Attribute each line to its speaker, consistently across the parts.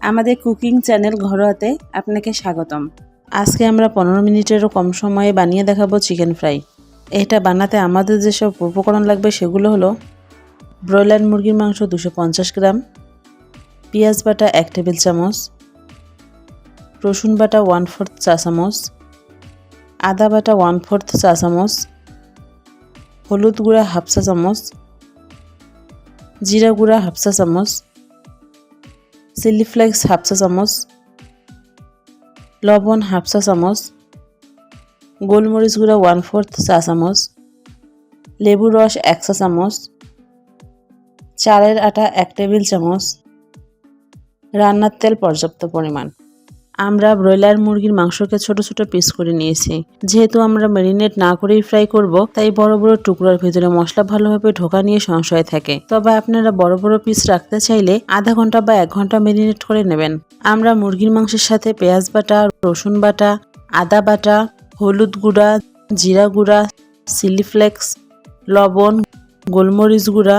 Speaker 1: আমাদের cooking channel ঘরোয়াতে আপনাকে স্বাগতম। আজকে আমরা পনেরো মিনিটেরও কম সময়ে বানিয়ে দেখাবো চিকেন ফ্রাই। এটা বানাতে আমাদের যেসব উপকরণ লাগবে সেগুলো হলো ব্রয়লার মুরগির মাংস দুশো পঞ্চাশ গ্রাম, পেঁয়াজ বাটা এক টেবিল চামচ, রসুন বাটা ওয়ান ফোর্থ চা চামচ, আদা বাটা ওয়ান ফোর্থ চা চামচ, হলুদ গুঁড়া হাফ চা চামচ, জিরা গুঁড়া হাফ চা চামচ চিলি ফ্লেক্স হাফ চা চামচ, লবণ হাফ চা চামচ, গোলমরিচ গুঁড়া ওয়ান ফোর্থ চা চামচ, লেবু রস এক চা চামচ, চালের আটা এক টেবিল চামচ, রান্নার তেল পর্যাপ্ত পরিমাণ। আমরা ব্রয়লার মুরগির মাংসকে ছোট ছোট পিস করে নিয়েছি। যেহেতু আমরা ম্যারিনেট না করেই ফ্রাই করব, তাই বড় বড় টুকরোর ভিতরে মশলা ভালোভাবে ঢোকা নিয়ে সংশয় থাকে। তবে আপনারা বড় বড় পিস রাখতে চাইলে আধা ঘণ্টা বা এক ঘণ্টা ম্যারিনেট করে নেবেন। আমরা মুরগির মাংসের সাথে পেঁয়াজ বাটা, রসুন বাটা, আদা বাটা, হলুদ গুঁড়া, জিরা গুঁড়া চিলি ফ্লেক্স লবণ, গোলমরিচ গুঁড়া,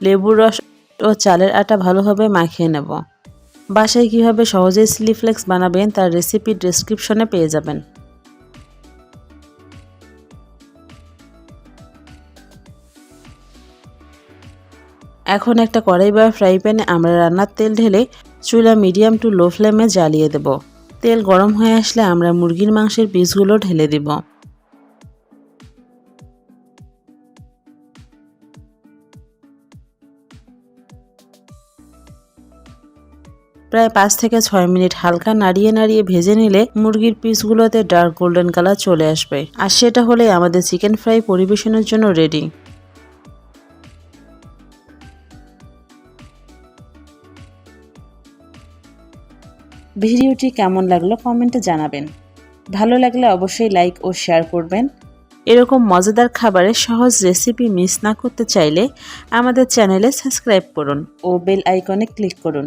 Speaker 1: লেবুর রস ও চালের আটা ভালোভাবে মাখিয়ে নেব। বাসায় কীভাবে সহজেই স্লিফ্লেক্স বানাবেন তার রেসিপি ডেসক্রিপশনে পেয়ে যাবেন। এখন একটা কড়াই বা ফ্রাই প্যানে আমরা রান্নার তেল ঢেলে চুলা মিডিয়াম টু লো ফ্লেমে জ্বালিয়ে দেব। তেল গরম হয়ে আসলে আমরা মুরগির মাংসের পিসগুলো ঢেলে দিব। প্রায় পাঁচ থেকে ছয় মিনিট হালকা নাড়িয়ে নাড়িয়ে ভেজে নিলে মুরগির পিসগুলোতে ডার্ক গোল্ডেন কালার চলে আসবে। আর সেটা হলে আমাদের চিকেন ফ্রাই পরিবেশনের জন্য রেডি ভিডিওটি কেমন লাগল কমেন্টে জানাবেন। ভালো লাগলে অবশ্যই লাইক ও শেয়ার করবেন। এরকম মজাদার খাবারের সহজ রেসিপি মিস না করতে চাইলে আমাদের চ্যানেলে সাবস্ক্রাইব করুন ও বেল আইকনে ক্লিক করুন।